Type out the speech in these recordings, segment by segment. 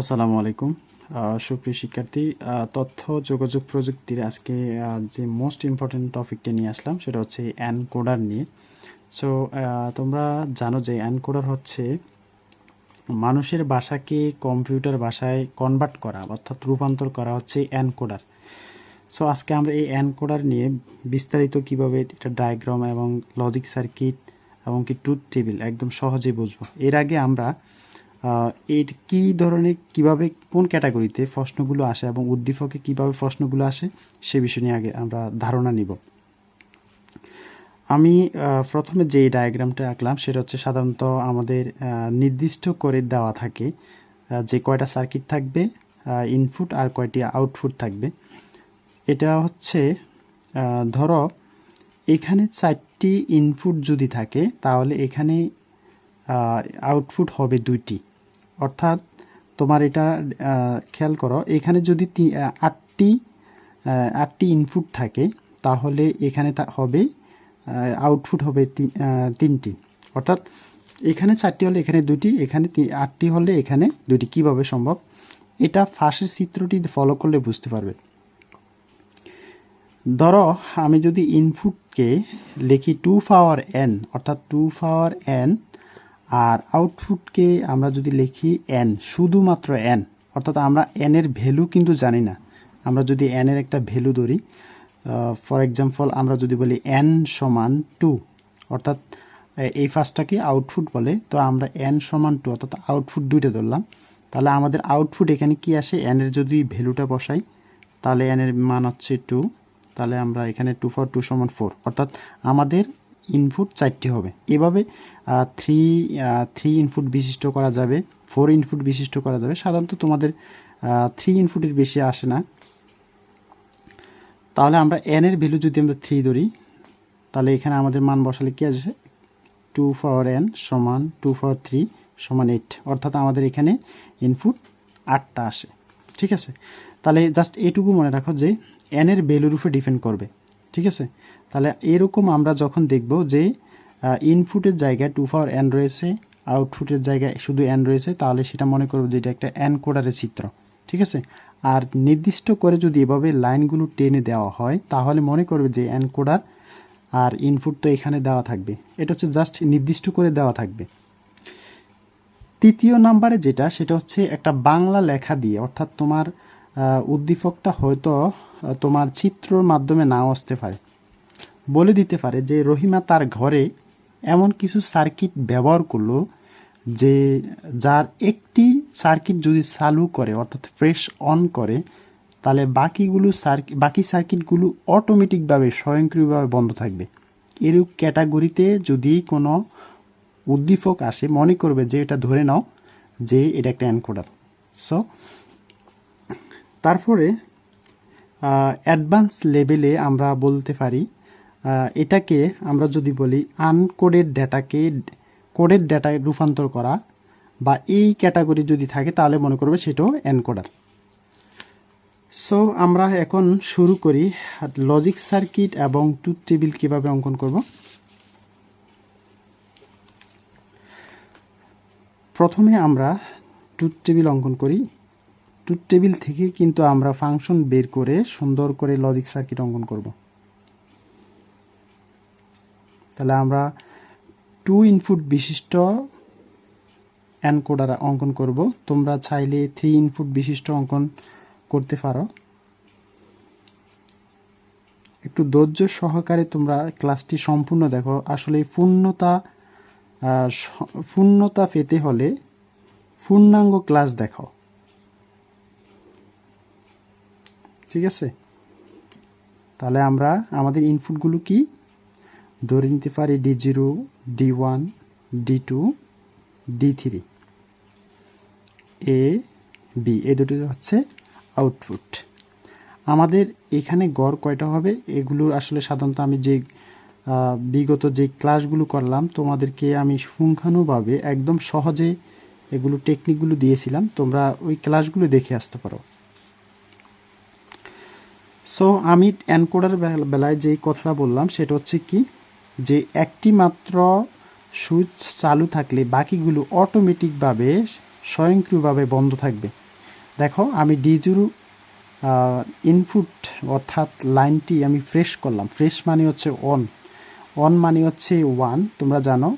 আসসালামু আলাইকুম। সুপ্রিয় শিক্ষার্থী তথ্য, যোগাযোগ প্রযুক্তির আজকে যে মোস্ট ইম্পর্টেন্ট টপিকটা নিয়ে আসলাম সেটা হচ্ছে অ্যানকোডার নিয়ে। সো তোমরা জানো যে অ্যানকোডার হচ্ছে মানুষের ভাষাকে কম্পিউটার ভাষায় কনভার্ট করা অর্থাৎ রূপান্তর করা হচ্ছে অ্যানকোডার সো আজকে আমরা এই অ্যানকোডার নিয়ে বিস্তারিত কীভাবে এটা ডায়াগ্রাম এবং লজিক সার্কিট এবং কি ট্রুথ টেবিল একদম সহজে বুঝব। এর আগে আমরা এর কী ধরনের, কীভাবে, কোন ক্যাটাগরিতে প্রশ্নগুলো আসে এবং উদ্দীপকে কীভাবে প্রশ্নগুলো আসে, সে বিষয় নিয়ে আগে আমরা ধারণা নিব। আমি প্রথমে যে ডায়াগ্রামটা আঁকলাম, সেটা হচ্ছে সাধারণত আমাদের নির্দিষ্ট করে দেওয়া থাকে যে কয়টা সার্কিট থাকবে ইনপুট আর কয়টি আউটপুট থাকবে। এটা হচ্ছে ধরো, এখানে চারটি ইনপুট যদি থাকে, তাহলে এখানে আউটপুট হবে দুইটি। অর্থাৎ তোমার এটা খেয়াল করো, এখানে যদি আটটি আটটি ইনপুট থাকে, তাহলে এখানে হবে আউটপুট হবে তিনটি। অর্থাৎ এখানে চারটি হলে এখানে দুটি এখানে আটটি হলে এখানে দুটি কীভাবে সম্ভব? এটা ফাঁসের চিত্রটি ফলো করলে বুঝতে পারবে। ধরো, আমি যদি ইনপুটকে লিখি টু পাওয়ার এন অর্থাৎ টু পাওয়ার এন আর আউটপুটকে আমরা যদি লিখি এন শুধুমাত্র এন অর্থাৎ আমরা এনের ভ্যালু কিন্তু জানি না। আমরা যদি এনের একটা ভ্যালু ধরি ফর এক্সাম্পল আমরা যদি বলি এন সমান টু অর্থাৎ এই ফার্স্টটাকে আউটপুট বলে, তো আমরা এন সমান টু অর্থাৎ আউটপুট দুইটা ধরলাম। তাহলে আমাদের আউটপুট এখানে কি আসে? এনের যদি ভ্যালুটা বসাই, তাহলে এনের মান হচ্ছে টু তাহলে আমরা এখানে টু ফর টু সমান ফোর অর্থাৎ আমাদের ইনপুট চারটি হবে। এভাবে থ্রি থ্রি ইনপুট বিশিষ্ট করা যাবে ফোর ইনপুট বিশিষ্ট করা যাবে। সাধারণত তোমাদের থ্রি ইনপুটের বেশি আসে না। তাহলে আমরা এন এর ভ্যালু যদি আমরা থ্রি ধরি, তাহলে এখানে আমাদের মান বসালে কি আসে? টু ফর এন সমান টু ফর থ্রি সমান এইট অর্থাৎ আমাদের এখানে ইনপুট আটটা আসে। ঠিক আছে? তাহলে জাস্ট এটুকু মনে রাখো যে এন এর ভ্যালুর উপরে ডিপেন্ড করবে। ঠিক আছে? তাহলে এরকম আমরা যখন দেখব যে ইনপুটের জায়গায় টু ফর এন রয়েছে আউটপুটের জায়গায় শুধু এন রয়েছে, তাহলে সেটা মনে করব যে এটা একটা এন কোডারের চিত্র, ঠিক আছে? আর নির্দিষ্ট করে যদি এভাবে লাইনগুলো টেনে দেওয়া হয়, তাহলে মনে করবে যে এন কোডার আর ইনপুট তো এখানে দেওয়া থাকবে। এটা হচ্ছে জাস্ট নির্দিষ্ট করে দেওয়া থাকবে। তৃতীয় নাম্বারে যেটা, সেটা হচ্ছে একটা বাংলা লেখা দিয়ে, অর্থাৎ তোমার উদ্দীপকটা হয়তো তোমার চিত্রর মাধ্যমে নাও আসতে পারে। বলে দিতে পারে যে, রহিমা তার ঘরে এমন কিছু সার্কিট ব্যবহার করল যে, যার একটি সার্কিট যদি চালু করে, অর্থাৎ ফ্রেশ অন করে, তাহলে বাকিগুলো সার্কিট বাকি সার্কিটগুলো অটোমেটিকভাবে স্বয়ংক্রিয়ভাবে বন্ধ থাকবে। এরূপ ক্যাটাগরিতে যদি কোনো উদ্দীপক আসে, মনে করবে যে, এটা ধরে নাও যে, এটা একটা অ্যানকোডার সো তারপরে অ্যাডভান্স লেভেলে আমরা বলতে পারি এটাকে আমরা যদি বলি আনকোডেড ডেটাকে কোডেড ডেটায় রূপান্তর করা বা এই ক্যাটাগরি যদি থাকে তাহলে মনে করবে সেটাও এনকোডার সো আমরা এখন শুরু করি লজিক সার্কিট এবং টুথ টেবিল কীভাবে অঙ্কন করব। প্রথমে আমরা টুথ টেবিল অঙ্কন করি। টুথ টেবিল থেকে কিন্তু আমরা ফাংশন বের করে সুন্দর করে লজিক সার্কিট অঙ্কন করব। তাহলে আমরা টু ইনপুট বিশিষ্ট অ্যানকোডার অঙ্কন করব। তোমরা চাইলে থ্রি ইনপুট বিশিষ্ট অঙ্কন করতে পারো। একটু ধৈর্য সহকারে তোমরা ক্লাসটি সম্পূর্ণ দেখো। আসলে পূর্ণতা পূর্ণতা পেতে হলে পূর্ণাঙ্গ ক্লাস দেখো ঠিক আছে? তাহলে আমরা আমাদের ইনপুটগুলো কি? ধরে নিতে পারি D zero D one D two D three A B এ দুটো হচ্ছে আউটপুট আমাদের এখানে গড় কয়টা হবে? এগুলোর আসলে সাধারণত আমি যে বিগত যে ক্লাসগুলো করলাম, তোমাদেরকে আমি পুঙ্খানুভাবে একদম সহজে এগুলো টেকনিকগুলো দিয়েছিলাম। তোমরা ওই ক্লাসগুলো দেখে আসতে পারো। সো আমি অ্যানকোডার বেলায় যে কথাটা বললাম, সেটা হচ্ছে কি? যে একটি মাত্র সুইচ চালু থাকলে বাকিগুলো অটোমেটিকভাবে স্বয়ংক্রিয়ভাবে বন্ধ থাকবে। দেখো, আমি ডি জিরো ইনপুট অর্থাৎ লাইনটি আমি ফ্রেশ করলাম। ফ্রেশ মানে হচ্ছে অন অন মানে হচ্ছে ওয়ান তোমরা জানো।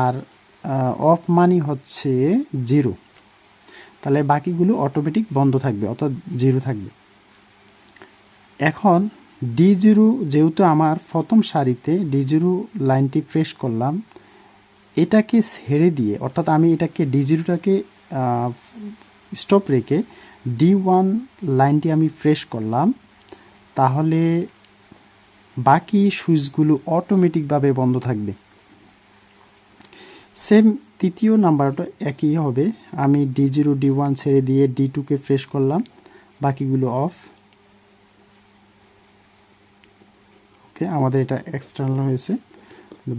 আর অফ মানি হচ্ছে জিরো তাহলে বাকিগুলো অটোমেটিক বন্ধ থাকবে, অর্থাৎ জিরো থাকবে। এখন ডি জিরো যেহেতু আমার প্রথম সারিতে ডি জিরো লাইনটি ফ্রেশ করলাম, এটাকে ছেড়ে দিয়ে, অর্থাৎ আমি এটাকে ডি জিরোটাকে স্টপ রেখে ডি ওয়ান লাইনটি আমি ফ্রেশ করলাম, তাহলে বাকি সুইচগুলো অটোমেটিকভাবে বন্ধ থাকবে। সেম তৃতীয় নাম্বারটা একই হবে, আমি ডি জিরো ডি ওয়ান ছেড়ে দিয়ে ডি টুকে ফ্রেশ করলাম, বাকিগুলো অফ ওকে আমাদের এটা এক্সটার্নাল হয়েছে।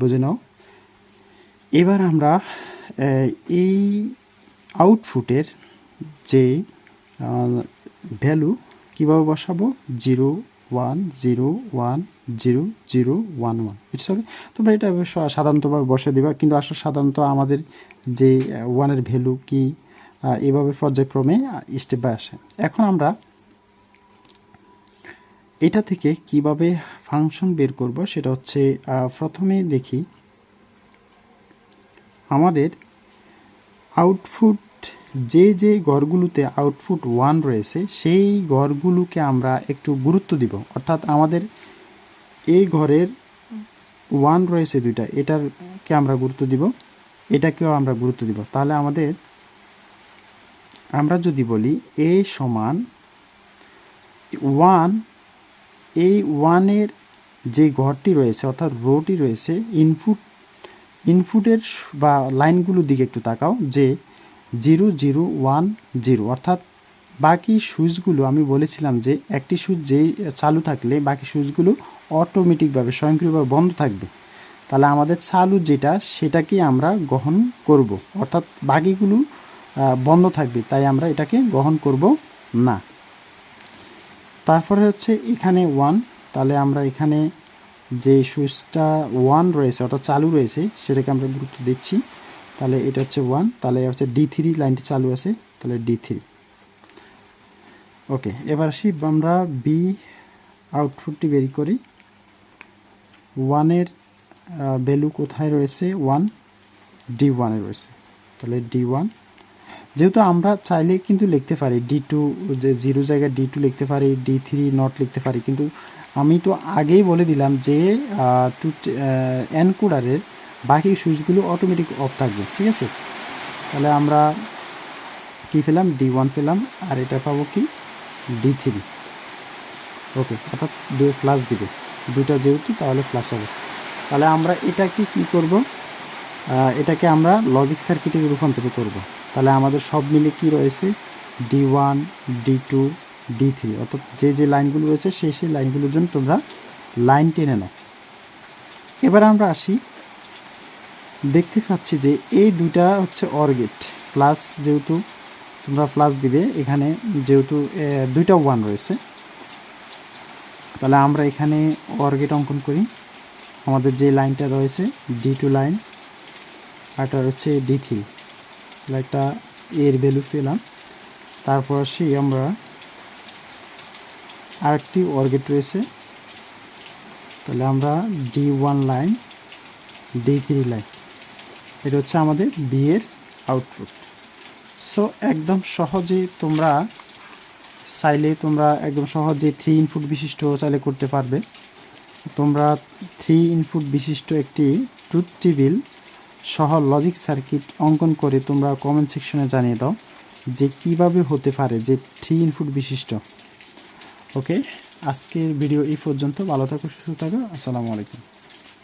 বুঝে নাও। এবার আমরা এই আউটপুটের যে ভ্যালু কীভাবে বসাবো? Zero one zero one zero zero one one it's okay তোমরা এটা সাধারণতভাবে বসে দিবা, কিন্তু আসলে সাধারণত আমাদের যে ওয়ানের ভ্যালু কি এভাবে পর্যায়ক্রমে স্টেপ বাই আসে এখন আমরা এটা থেকে কীভাবে ফাংশন বের করব সেটা হচ্ছে প্রথমে দেখি আমাদের আউটপুট যে যে ঘরগুলোতে আউটপুট ওয়ান রয়েছে, সেই ঘরগুলোকে আমরা একটু গুরুত্ব দিব। অর্থাৎ আমাদের এই ঘরের ওয়ান রয়েছে দুইটা, এটারকে আমরা গুরুত্ব দিব, এটাকেও আমরা গুরুত্ব দিব। তাহলে আমাদের, আমরা যদি বলি এ সমান ওয়ান এই ওয়ানের যে ঘরটি রয়েছে, অর্থাৎ রোটি রয়েছে ইনপুট ইনপুটের বা লাইনগুলোর দিকে একটু তাকাও, যে জিরো জিরো, ওয়ান, জিরো, অর্থাৎ বাকি সুইচগুলো আমি বলেছিলাম যে একটি সুইচ যেই চালু থাকলে বাকি সুইচগুলো অটোমেটিকভাবে স্বয়ংক্রিয়ভাবে বন্ধ থাকবে। তাহলে আমাদের চালু যেটা, সেটাকে আমরা গ্রহণ করব। অর্থাৎ বাকিগুলো বন্ধ থাকবে, তাই আমরা এটাকে গ্রহণ করব না। তারপরে হচ্ছে এখানে ওয়ান তাহলে আমরা এখানে যে সুইচটা ওয়ান রয়েছে, অর্থাৎ চালু রয়েছে, সেটাকে আমরা গুরুত্ব দিচ্ছি। তাহলে এটা হচ্ছে ওয়ান তাহলে হচ্ছে ডি থ্রি লাইনটি চালু আছে, তাহলে ডি থ্রি ওকে এবার আসি, আমরা বি আউটপুটটি বেরি করি। ওয়ানের ভ্যালু কোথায় রয়েছে? ওয়ান ডি ওয়ানে রয়েছে। তাহলে ডি ওয়ান যেহেতু আমরা চাইলে কিন্তু লিখতে পারি ডি টু যে জিরো জায়গায় ডি টু লিখতে পারি ডি থ্রি নট লিখতে পারি। কিন্তু আমি তো আগেই বলে দিলাম যে টু এনকোডারের বাকি সুইচগুলো অটোমেটিক অফ থাকবে, ঠিক আছে? তাহলে আমরা কি পেলাম? ডি ওয়ান পেলাম, আর এটা পাবো কি? ডি থ্রি ওকে অর্থাৎ প্লাস দিবে। দুটা যেহেতু, তাহলে প্লাস হবে। তাহলে আমরা এটাকে কি করব? এটাকে আমরা লজিক সার্কিটে রূপান্তর করব তাহলে আমাদের সব মিলে কি রয়েছে? D one D two D three অর্থাৎ যে যে লাইনগুলো রয়েছে, সেই সেই লাইনগুলোর জন্য তোমরা লাইন টেনে নাও। এবার আমরা আসি। দেখতে পাচ্ছি যে এই দুইটা হচ্ছে অর্গেট প্লাস যেহেতু তোমরা প্লাস দিবে, এখানে যেহেতু দুইটা ওয়ান রয়েছে। তাহলে আমরা এখানে অর্গেট অঙ্কন করি। আমাদের যে লাইনটা রয়েছে ডি টু লাইন আরটা হচ্ছে ডি থ্রি একটা এর ভ্যালু পেলাম। তারপর আসি আমরা আরেকটি অর্গেট রয়েছে। তাহলে আমরা D one line D three line এটা হচ্ছে আমাদের বিয়ের আউটপুট সো একদম সহজে তোমরা চাইলে তোমরা একদম সহজে থ্রি ইনপুট বিশিষ্ট চাইলে করতে পারবে। তোমরা থ্রি ইনপুট বিশিষ্ট একটি ট্রুথ টেবিল সহ লজিক সার্কিট অঙ্কন করে তোমরা কমেন্ট সেকশনে জানিয়ে দাও যে কীভাবে হতে পারে যে থ্রি ইনপুট বিশিষ্ট। ওকে আজকের ভিডিও এই পর্যন্ত। ভালো থাকো, সুস্থ থাকো। আসসালামু আলাইকুম।